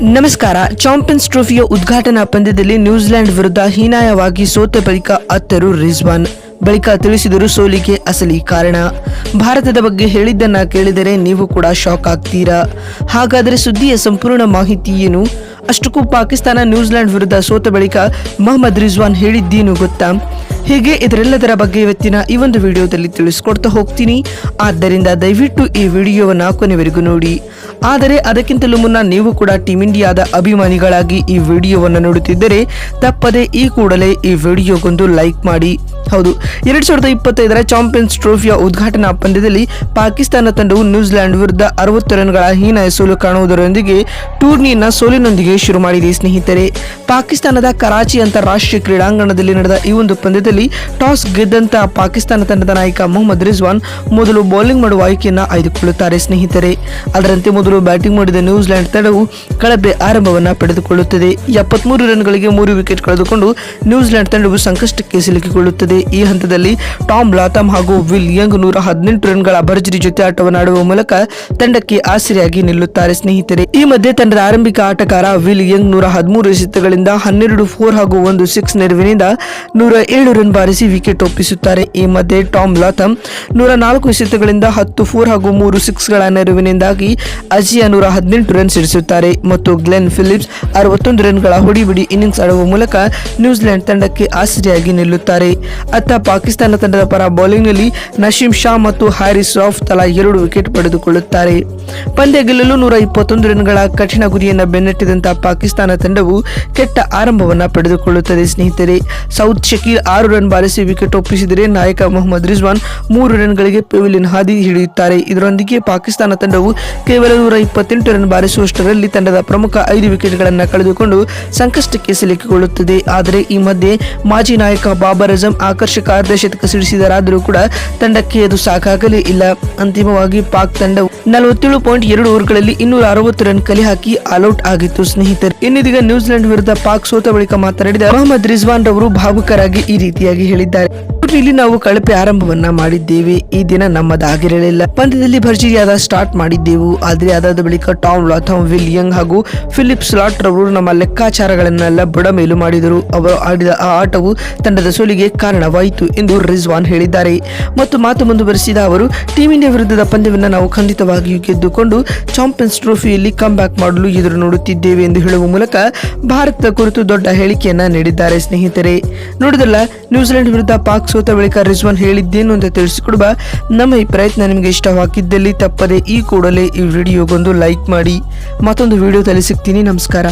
ನಮಸ್ಕಾರ. ಚಾಂಪಿಯನ್ಸ್ ಟ್ರೋಫಿಯ ಉದ್ಘಾಟನಾ ಪಂದ್ಯದಲ್ಲಿ ನ್ಯೂಜಿಲೆಂಡ್ ವಿರುದ್ಧ ಹೀನಾಯವಾಗಿ ಸೋತ ಬಳಿಕ ಅತ್ತರು ರಿಜ್ವಾನ್ ಬಳಿಕ ತಿಳಿಸಿದರು ಸೋಲಿಗೆ ಅಸಲಿ ಕಾರಣ. ಭಾರತದ ಬಗ್ಗೆ ಹೇಳಿದ್ದನ್ನ ಕೇಳಿದರೆ ನೀವು ಕೂಡ ಶಾಕ್ ಆಗ್ತೀರಾ? ಹಾಗಾದರೆ ಸುದ್ದಿಯ ಸಂಪೂರ್ಣ ಮಾಹಿತಿ ಏನು? ಅಷ್ಟಕ್ಕೂ ಪಾಕಿಸ್ತಾನ ನ್ಯೂಜಿಲೆಂಡ್ ವಿರುದ್ಧ ಸೋತ ಬಳಿಕ ಮೊಹಮ್ಮದ್ ರಿಜ್ವಾನ್ ಹೇಳಿದ್ದೀನು ಗೊತ್ತಾ? ಹೀಗೆ ಇದರೆಲ್ಲದರ ಬಗ್ಗೆ ಇವತ್ತಿನ ಈ ಒಂದು ವಿಡಿಯೋದಲ್ಲಿ ತಿಳಿಸ್ಕೊಡ್ತಾ ಹೋಗ್ತೀನಿ. ಆದ್ದರಿಂದ ದಯವಿಟ್ಟು ಈ ವಿಡಿಯೋವನ್ನು ಕೊನೆವರೆಗೂ ನೋಡಿ. ಆದರೆ ಅದಕ್ಕಿಂತಲೂ ಮುನ್ನ ನೀವು ಕೂಡ ಟೀಮ್ ಇಂಡಿಯಾದ ಅಭಿಮಾನಿಗಳಾಗಿ ಈ ವಿಡಿಯೋವನ್ನು ನೋಡುತ್ತಿದ್ದರೆ ತಪ್ಪದೆ ಈ ಕೂಡಲೇ ಈ ವಿಡಿಯೋಗೊಂದು ಲೈಕ್ ಮಾಡಿ. ಹೌದು. ಎರಡ್ ಸಾವಿರದ ಇಪ್ಪತ್ತೈದರ ಚಾಂಪಿಯನ್ಸ್ ಟ್ರೋಫಿಯ ಉದ್ಘಾಟನಾ ಪಂದ್ಯದಲ್ಲಿ ಪಾಕಿಸ್ತಾನ ತಂಡವು ನ್ಯೂಜಿಲೆಂಡ್ ವಿರುದ್ಧ ಅರವತ್ತು ರನ್ಗಳ ಹೀನಾಯ ಸೋಲು ಕಾಣುವುದರೊಂದಿಗೆ ಟೂರ್ನಿಯನ್ನ ಸೋಲಿನೊಂದಿಗೆ ಶುರು ಮಾಡಿದೆ ಸ್ನೇಹಿತರೆ. ಪಾಕಿಸ್ತಾನದ ಕರಾಚಿ ಅಂತಾರಾಷ್ಟ್ರೀಯ ಕ್ರೀಡಾಂಗಣದಲ್ಲಿ ನಡೆದ ಈ ಒಂದು ಪಂದ್ಯದಲ್ಲಿ ಟಾಸ್ ಗೆದ್ದಂತ ಪಾಕಿಸ್ತಾನ ತಂಡದ ನಾಯಕ ಮೊಹಮ್ಮದ್ ರಿಜ್ವಾನ್ ಮೊದಲು ಬೌಲಿಂಗ್ ಮಾಡುವ ಆಯ್ಕೆಯನ್ನು ಆಯ್ದುಕೊಳ್ಳುತ್ತಾರೆ ಸ್ನೇಹಿತರೆ. ಅದರಂತೆ ಮೊದಲು ಬ್ಯಾಟಿಂಗ್ ಮಾಡಿದ ನ್ಯೂಜಿಲೆಂಡ್ ತಂಡವು ಕಳಪೆ ಆರಂಭವನ್ನು ಪಡೆದುಕೊಳ್ಳುತ್ತದೆ. ಎಪ್ಪತ್ಮೂರು ರನ್ಗಳಿಗೆ ಮೂರು ವಿಕೆಟ್ ಕಳೆದುಕೊಂಡು ನ್ಯೂಜಿಲೆಂಡ್ ತಂಡವು ಸಂಕಷ್ಟಕ್ಕೆ ಸಿಲುಕಿಕೊಳ್ಳುತ್ತದೆ. ಈ ಹಂತದಲ್ಲಿ ಟಾಮ್ ಲಾಥಮ್ ಹಾಗೂ ವಿಲ್ ಯಂಗ್ ನೂರ ಹದಿನೆಂಟು ರನ್ಗಳ ಭರ್ಜರಿ ಜೊತೆ ಆಟವನ್ನು ಆಡುವ ಮೂಲಕ ತಂಡಕ್ಕೆ ಆಸರೆಯಾಗಿ ನಿಲ್ಲುತ್ತಾರೆ ಸ್ನೇಹಿತರೆ. ಈ ಮಧ್ಯೆ ತಂಡದ ಆರಂಭಿಕ ಆಟಗಾರ ವಿಲ್ ಯಂಗ್ ನೂರ ಹದಿಮೂರು ಎಸೆತಗಳಿಂದ ಹನ್ನೆರಡು ಫೋರ್ ಹಾಗೂ ಒಂದು ಸಿಕ್ಸ್ ನೆರವಿನಿಂದ ನೂರ ಏಳು ರನ್ ಬಾರಿಸಿ ವಿಕೆಟ್ ಒಪ್ಪಿಸುತ್ತಾರೆ. ಈ ಮಧ್ಯೆ ಟಾಮ್ ಲಾಥಮ್ ನೂರ ನಾಲ್ಕು ಎಸೆತಗಳಿಂದ ಹತ್ತು ಫೋರ್ ಹಾಗೂ ಮೂರು ಸಿಕ್ಸ್ಗಳ ನೆರವಿನಿಂದಾಗಿ ಅಜಿಯಾ ನೂರ ಹದಿನೆಂಟು ರನ್ ಸಿಡಿಸುತ್ತಾರೆ. ಮತ್ತು ಗ್ಲೆನ್ ಫಿಲಿಪ್ಸ್ ಅರವತ್ತೊಂದು ರನ್ಗಳ ಹೊಡಿಬಿಡಿ ಇನ್ನಿಂಗ್ಸ್ ಆಡುವ ಮೂಲಕ ನ್ಯೂಜಿಲೆಂಡ್ ತಂಡಕ್ಕೆ ಆಸರೆಯಾಗಿ ನಿಲ್ಲುತ್ತಾರೆ. ಅತ್ತ ಪಾಕಿಸ್ತಾನ ತಂಡದ ಪರ ಬೌಲಿಂಗ್ನಲ್ಲಿ ನಶೀಂ ಶಾ ಮತ್ತು ಹ್ಯಾರಿಸ್ ರಾಫ್ ತಲಾ ಎರಡು ವಿಕೆಟ್ ಪಡೆದುಕೊಳ್ಳುತ್ತಾರೆ. ಪಂದ್ಯ ಗೆಲ್ಲಲು ನೂರ ಇಪ್ಪತ್ತೊಂದು ರನ್ಗಳ ಕಠಿಣ ಗುರಿಯನ್ನು ಬೆನ್ನಟ್ಟಿದಂತಹ ಪಾಕಿಸ್ತಾನ ತಂಡವು ಕೆಟ್ಟ ಆರಂಭವನ್ನು ಪಡೆದುಕೊಳ್ಳುತ್ತದೆ ಸ್ನೇಹಿತರೆ. ಸೌತ್ ಶಕೀಲ್ ಆರು ರನ್ ಬಾರಿಸಿ ವಿಕೆಟ್ ಒಪ್ಪಿಸಿದರೆ ನಾಯಕ ಮೊಹಮ್ಮದ್ ರಿಜ್ವಾನ್ ಮೂರು ರನ್ಗಳಿಗೆ ಪೆವಿಲಿನ್ ಹಾದಿ ಹಿಡಿಯುತ್ತಾರೆ. ಇದರೊಂದಿಗೆ ಪಾಕಿಸ್ತಾನ ತಂಡವು ಕೇವಲ ನೂರ ಇಪ್ಪತ್ತೆಂಟು ರನ್ ಬಾರಿಸುವಷ್ಟರಲ್ಲಿ ತಂಡದ ಪ್ರಮುಖ ಐದು ವಿಕೆಟ್ಗಳನ್ನು ಕಳೆದುಕೊಂಡು ಸಂಕಷ್ಟಕ್ಕೆ ಸಿಲುಕಿಕೊಳ್ಳುತ್ತದೆ. ಆದರೆ ಈ ಮಧ್ಯೆ ಮಾಜಿ ನಾಯಕ ಬಾಬರ್ ಅಜಮ್ ಆಕರ್ಷಕ ಅರ್ಧ ಶತಕ ಸಿಡಿಸಿದರಾದರೂ ಕೂಡ ತಂಡಕ್ಕೆ ಅದು ಸಾಕಾಗಲೇ ಇಲ್ಲ. ಅಂತಿಮವಾಗಿ ಪಾಕ್ ತಂಡ ನಲವತ್ತೇಳು ಪಾಯಿಂಟ್ ಎರಡು ಓವರ್ಗಳಲ್ಲಿ ಇನ್ನೂರ ಅರವತ್ತು ರನ್ ಕಲೆ ಹಾಕಿ ಆಲ್ಔಟ್ ಆಗಿತ್ತು. ಸ್ನೇಹಿತರು, ಇನ್ನಿದೀಗ ನ್ಯೂಜಿಲೆಂಡ್ ವಿರುದ್ಧ ಪಾಕ್ ಸೋತ ಬಳಿಕ ಮಾತನಾಡಿದ ಮೊಹಮ್ಮದ್ ರಿಜ್ವಾನ್ ರವರು ಭಾವುಕರಾಗಿ ಈ ರೀತಿಯಾಗಿ ಹೇಳಿದ್ದಾರೆ. ಇಲ್ಲಿ ನಾವು ಕಳಪೆ ಆರಂಭವನ್ನ ಮಾಡಿದ್ದೇವೆ. ಈ ದಿನ ನಮ್ಮದಾಗಿರಲಿಲ್ಲ. ಪಂದ್ಯದಲ್ಲಿ ಭರ್ಜರಿಯಾದ ಸ್ಟಾರ್ಟ್ ಮಾಡಿದ್ದೆವು. ಆದರೆ ಅದಾದ ಬಳಿಕ ಟಾಮ್ ಲಾಥಮ್ ವಿಲಿಯಂಗ್ ಹಾಗೂ ಫಿಲಿಪ್ ಸ್ಲಾಟ್ ರವರು ನಮ್ಮ ಲೆಕ್ಕಾಚಾರಗಳನ್ನೆಲ್ಲ ಬುಡಮೇಲು ಮಾಡಿದರು. ಅವರು ಆಡಿದ ಆ ಆಟವು ತಂಡದ ಸೋಲಿಗೆ ಕಾರಣವಾಯಿತು ಎಂದು ರಿಜ್ವಾನ್ ಹೇಳಿದ್ದಾರೆ. ಮತ್ತು ಮಾತು ಮುಂದುವರೆಸಿದ ಅವರು ಟೀಮ್ ಇಂಡಿಯಾ ವಿರುದ್ಧದ ಪಂದ್ಯವನ್ನು ನಾವು ಖಂಡಿತವಾಗಿಯೂ ಗೆದ್ದುಕೊಂಡು ಚಾಂಪಿಯನ್ಸ್ ಟ್ರೋಫಿಯಲ್ಲಿ ಕಮ್ ಬ್ಯಾಕ್ ಮಾಡಲು ಎದುರು ನೋಡುತ್ತಿದ್ದೇವೆ ಎಂದು ಹೇಳುವ ಮೂಲಕ ಭಾರತದ ಕುರಿತು ದೊಡ್ಡ ಹೇಳಿಕೆಯನ್ನ ನೀಡಿದ್ದಾರೆ ಸ್ನೇಹಿತರೆ. ನೋಡಿದಲ್ಲ ನ್ಯೂಜಿಲೆಂಡ್ ವಿರುದ್ಧ ಪಾಕ್ ಸೋತ ಬಳಿಕ ರಿಜ್ವಾನ್ ಹೇಳಿದ್ದೇನು ಅಂತ ತಿಳಿಸಿಕೊಡುವ ನಮ್ಮ ಈ ಪ್ರಯತ್ನ ನಿಮಗೆ ಇಷ್ಟವಾಗಿದ್ದಲ್ಲಿ ತಪ್ಪದೆ ಈ ಕೂಡಲೇ ಈ ವಿಡಿಯೋಗೊಂದು ಲೈಕ್ ಮಾಡಿ ಮತ್ತೊಂದು ವಿಡಿಯೋದಲ್ಲಿ ಸಿಗ್ತೀನಿ ನಮಸ್ಕಾರ.